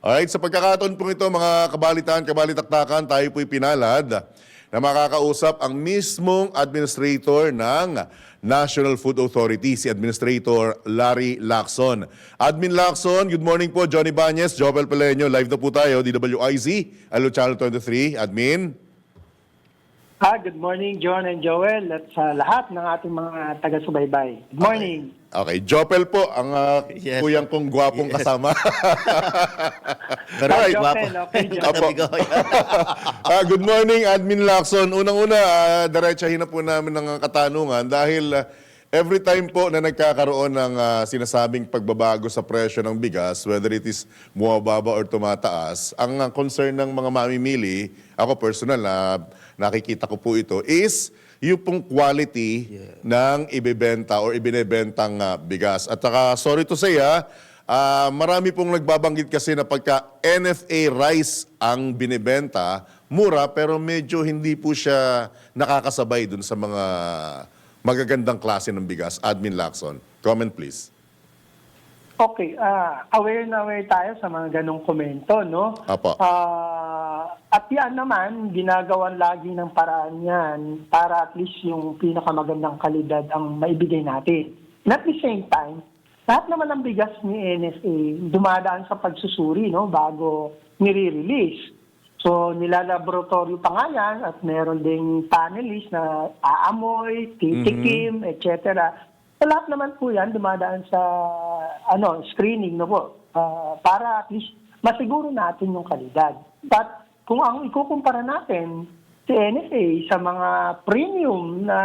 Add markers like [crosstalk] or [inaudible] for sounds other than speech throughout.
Alright, sa pagkakataon po ito, mga kabalitaan, kabalitaktakan, tayo po'y pinalad na makakausap ang mismong administrator ng National Food Authority, si Administrator Larry Lacson. Admin Lacson, good morning po. Johnny Banyes, Jovel Peleño, live na po tayo, DWIZ, Alo Channel 23. Admin? Ah, good morning, John and Joel at sa lahat ng ating mga taga-subaybay. Good morning. Okay, Jopel po, ang ah, [laughs] Yes. kuyang kong gwapong kasama. [laughs] Pero ay, Jopel, okay, Jopel. [laughs] Ah, good morning, Admin Lacson. Unang-una, uh, diretsahin na po namin ng katanungan dahil ah, every time po na nagkakaroon ng ah, sinasabing pagbabago sa presyo ng bigas, whether it is bumababa or tumataas, ang ah, concern ng mga mamimili, ako personal na nakikita ko po ito, is yung pong quality ng ibebenta or ibinebentang ah, bigas. At saka, sorry to say ah, Ah, marami pong nagbabanggit kasi na pagka NFA rice ang binibenta, mura pero medyo hindi po siya nakakasabay dun sa mga magagandang klase ng bigas. Admin Lacson, comment please. Okay, ah, aware na aware tayo sa mga ganong komento, no? Apo. Ah, at yan naman, ginagawan lagi ng paraan yan para at least yung pinakamagandang kalidad ang maibigay natin. And at the same time, lahat naman ng bigas ni NSA dumadaan sa pagsusuri no bago nire-release. So nilalaboratorio pa nga yan at meron ding panelist na aamoy, titikim, etc. So lahat naman po yan dumadaan sa ano screening no po Ah, para at least masiguro natin yung kalidad. But kung ang ikukumpara natin si NSA sa mga premium na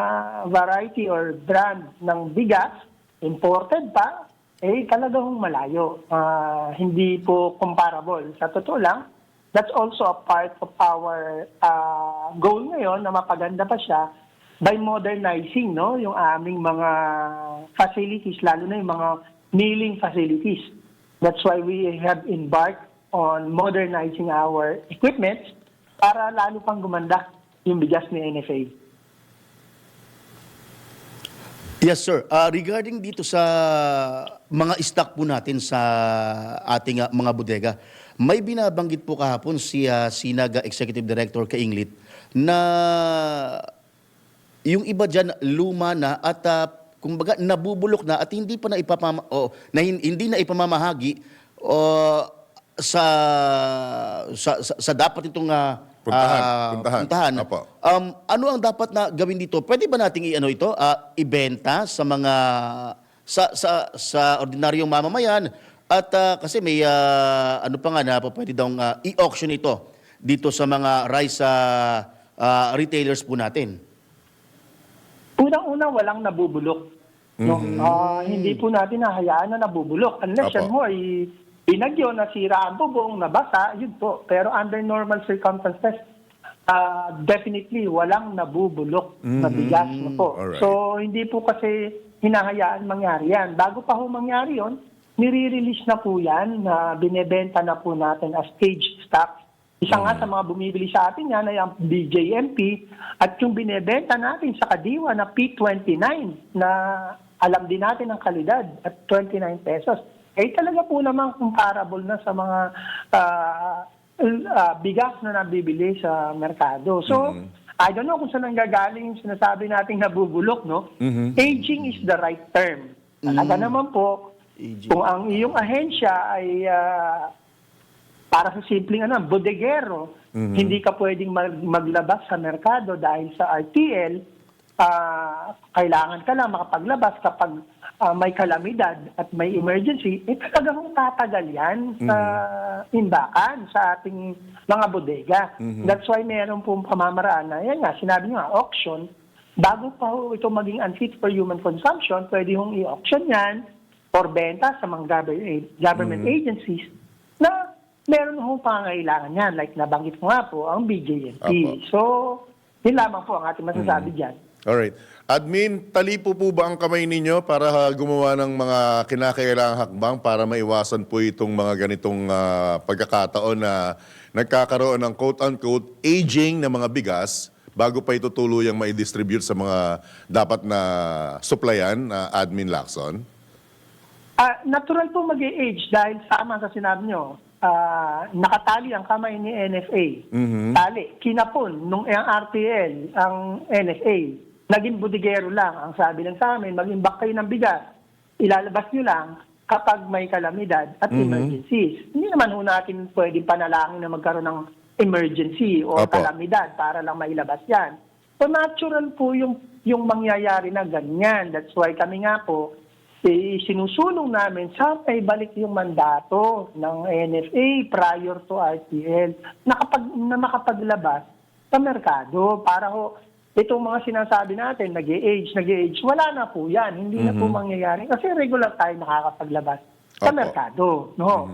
variety or brand ng bigas, imported pa, eh talagang malayo. Ah, hindi po comparable. Sa totoo lang, that's also a part of our ah, goal ngayon na mapaganda pa siya by modernizing no yung aming mga facilities lalo na yung mga milling facilities that's why we have embarked on modernizing our equipment para lalo pang gumanda yung bigas ni NFA. Yes, sir. Ah, regarding dito sa mga stock po natin sa ating ah, mga bodega, may binabanggit po kahapon si ah, Sinaga Executive Director Kainglit na yung iba dyan luma na at ah, kumbaga nabubulok na at hindi pa na ipapama o na hin- hindi na ipamamahagi o sa sa, sa, sa dapat itong ah, Puntahan, ah, puntahan. puntahan. Apo. Um, ano ang dapat na gawin dito? Pwede ba nating i-ano ito, ah, ibenta sa mga sa sa sa ordinaryong mamamayan at ah, kasi may ah, ano pa nga na pwede daw ah, i-auction ito dito sa mga rice ah, ah, retailers po natin. Unang-una, walang nabubulok. No? Ah, hindi po natin nahayaan na nabubulok. Unless Apo. yan mo ay binagyo, nasira ang bubong, nabasa, yun po. Pero under normal circumstances, ah, definitely walang nabubulok na bigas na po. Alright. So, hindi po kasi hinahayaan mangyari yan. Bago pa ho mangyari yon, nire-release na po yan na binebenta na po natin as staged stock. Isa nga sa mga bumibili sa atin yan ay ang BJMP at yung binebenta natin sa Kadiwa na P29 na alam din natin ang kalidad at 29 pesos. Eh talaga po naman comparable na sa mga ah, ah, bigas na nabibili sa merkado. So, I don't know kung saan nanggagaling yung sinasabi nating nabubulok, no? Aging is the right term. Talaga naman po, Aging. kung ang iyong ahensya ay ah, para sa simpleng ano, bodegero, hindi ka pwedeng mag- maglabas sa merkado dahil sa RTL, ah, kailangan ka lang makapaglabas kapag ah, may kalamidad at may emergency, eh talagang tatagal yan sa imbakan sa ating mga bodega. That's why meron pong pamamaraan na, yan nga, sinabi nyo nga, auction, bago pa ho ito maging unfit for human consumption, pwede hong i-auction yan or benta sa mga government, government agencies na meron hong pangailangan yan. Like nabanggit ko nga po, ang BJMP. Apo. So, yun lamang po ang ating masasabi dyan. Alright. Admin, talipo po ba ang kamay ninyo para ah, gumawa ng mga kinakailangang hakbang para maiwasan po itong mga ganitong ah, pagkakataon na nagkakaroon ng quote-unquote aging na mga bigas bago pa ito tuluyang mai-distribute sa mga dapat na supplyan na Admin Lacson? Ah, natural po mag age dahil sama sa sinabi nyo. Ah, nakatali ang kamay ni NFA. Tali. Kinapon nung ang RTL, ang NFA. Naging budigero lang. Ang sabi lang sa amin, mag-imbak kayo ng bigas. Ilalabas nyo lang kapag may kalamidad at emergencies. Hindi naman ho natin pwedeng panalangin na magkaroon ng emergency o Opo. kalamidad para lang mailabas yan. So natural po yung, yung mangyayari na ganyan. That's why kami nga po, eh, sinusulong namin sa balik yung mandato ng NFA prior to RTL na, kapag, na makapaglabas sa merkado para ho itong mga sinasabi natin, nag age nag age wala na po yan. Hindi na po mangyayari kasi regular tayo nakakapaglabas sa Opo. merkado. No?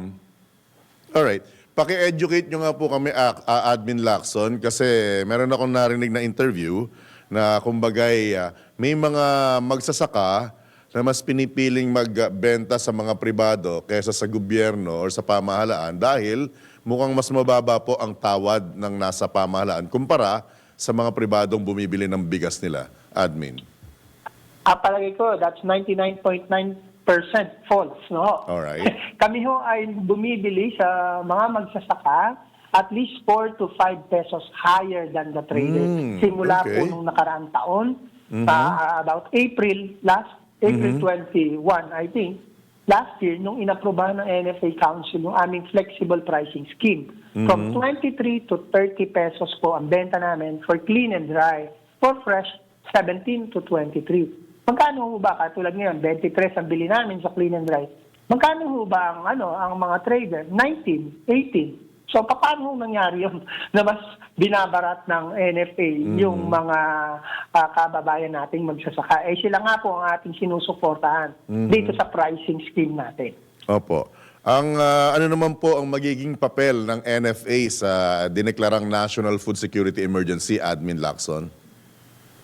Alright. Paki-educate nyo nga po kami, ah, ah, Admin Lacson, kasi meron akong narinig na interview na kumbagay ah, may mga magsasaka na mas pinipiling magbenta sa mga pribado kaysa sa gobyerno or sa pamahalaan dahil mukhang mas mababa po ang tawad ng nasa pamahalaan kumpara sa mga pribadong bumibili ng bigas nila. Admin. Ah, palagay ko, that's 99.9% false, no? Alright. [laughs] Kami ho ay bumibili sa mga magsasaka at least 4 to 5 pesos higher than the trader. Mm, Simula okay. po nung nakaraang taon, sa about April, last April 21, I think, last year, nung inaprobahan ng NFA Council yung aming flexible pricing scheme. From 23 to 30 pesos po ang benta namin for clean and dry. For fresh, 17 to 23. Magkano ho ba? Katulad ngayon, 23 ang bili namin sa clean and dry. Magkano ho ba ang, ano, ang mga trader? 19, 18. So, paano nangyari yun [laughs] na mas binabarat ng NFA yung mga ah, kababayan nating magsasaka? Eh, sila nga po ang ating sinusuportahan dito sa pricing scheme natin. Opo. Ang ah, ano naman po ang magiging papel ng NFA sa dineklarang National Food Security Emergency, Admin Lacson?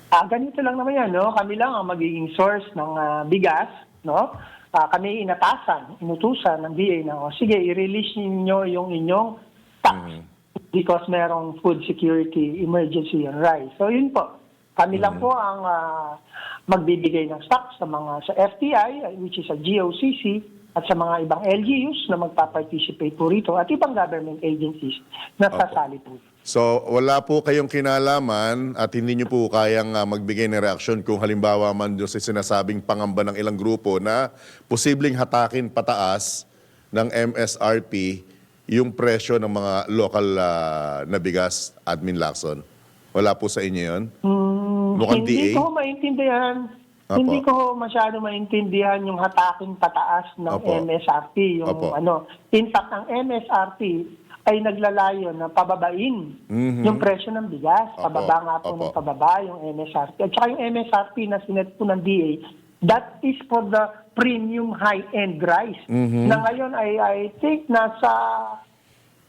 Ah, ganito lang naman yan, no? Kami lang ang magiging source ng ah, bigas, no? Ah, kami inatasan, inutusan ng DA na, oh, sige, i-release ninyo yung inyong tax because merong food security emergency on rice. So, yun po. Kami lang po ang ah, magbibigay ng stock sa mga sa FTI, which is a GOCC, at sa mga ibang LGUs na magpa-participate po rito at ibang government agencies na sasali po. So, wala po kayong kinalaman at hindi nyo po kayang ah, magbigay ng reaksyon kung halimbawa man doon sa sinasabing pangamba ng ilang grupo na posibleng hatakin pataas ng MSRP yung presyo ng mga local ah, na bigas, Admin Lacson. Wala po sa inyo yun? Mukhang hindi DA? ko maintindihan. Apo. Hindi ko masyado maintindihan yung hataking pataas ng Apo. MSRP. Yung Apo. ano, in fact, ang MSRP ay naglalayo na pababain yung presyo ng bigas. Apo. Pababa nga po ng pababa yung MSRP. At saka yung MSRP na sinet po ng DA, that is for the premium high-end rice. Na ngayon ay I think nasa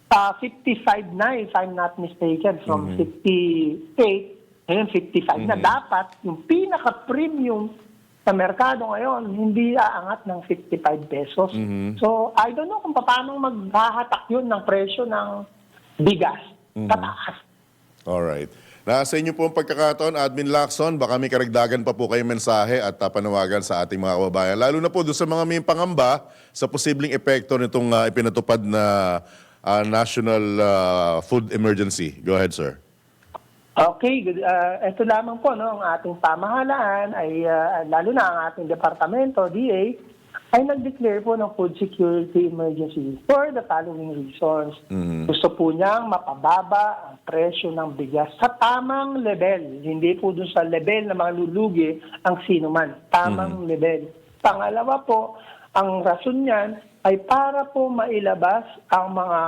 Ah, 55 na, if I'm not mistaken, from 58, ngayon 55 na. Dapat yung pinaka-premium sa merkado ngayon, hindi aangat ng 55 pesos. So, I don't know kung paano maghahatak yun ng presyo ng bigas. Pataas. Alright. Nasa inyo po ang pagkakataon, Admin Lacson, baka may karagdagan pa po kayong mensahe at uh, panawagan sa ating mga kababayan. Lalo na po doon sa mga may pangamba sa posibleng epekto nitong uh, ipinatupad na uh, National uh, Food Emergency. Go ahead, sir. Okay, good. Ah, ito lamang po, no, ang ating pamahalaan ay, ah, lalo na ang ating departamento, DA, ay nag-declare po ng food security emergency for the following reasons. Gusto po niyang mapababa ang presyo ng bigas sa tamang level. Hindi po dun sa level na malulugi ang sino man. Tamang level. Pangalawa po, ang rason niyan ay para po mailabas ang mga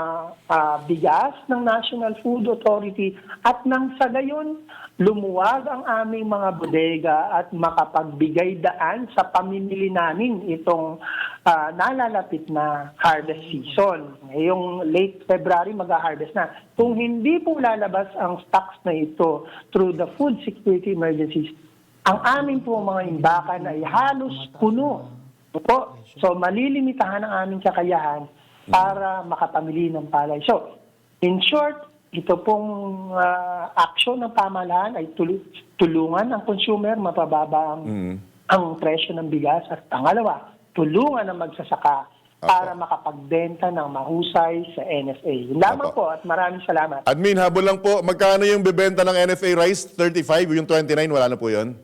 ah, bigas ng National Food Authority at nang sa gayon lumuwag ang aming mga bodega at makapagbigay daan sa pamimili namin itong ah, nalalapit na harvest season. Ngayong late February mag-harvest na. Kung hindi po lalabas ang stocks na ito through the food security emergencies, ang aming po mga imbakan ay halos puno. Opo. So, malilimitahan ang aming kakayahan para makapamili ng palay. So, in short, ito pong ah, action ng pamahalaan ay tul- tulungan ang consumer, mapababa ang, ang presyo ng bigas. At pangalawa, tulungan ang magsasaka para makapagbenta ng mahusay sa NFA. Yun lamang Apo. po at maraming salamat. Admin, habol lang po, magkano yung bibenta ng NFA rice? 35, yung 29, wala na po yun?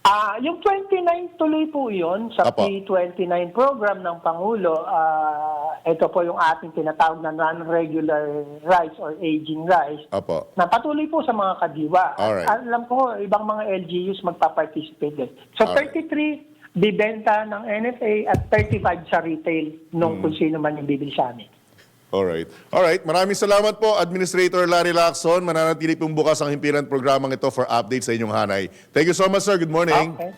Ah, yung 29 tuloy po 'yon sa Apo. P29 program ng Pangulo. Ah, ito po yung ating tinatawag na non-regular rice or aging rice Apo. na patuloy po sa mga kadiwa. At Alright. alam ko, ibang mga LGUs magpa-participate din. So, Alright. 33 bibenta ng NFA at 35 sa retail nung Hmm. kung sino man yung bibili sa amin. Alright. Alright, maraming salamat po, Administrator Larry Lacson. Mananatili pong bukas ang himpilan programang ito for updates sa inyong hanay. Thank you so much, sir. Good morning. Okay.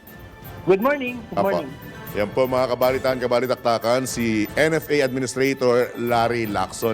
Good morning. Good Apo. morning. Yan po mga kabalitan, kabalitaktakan, si NFA Administrator Larry Lacson.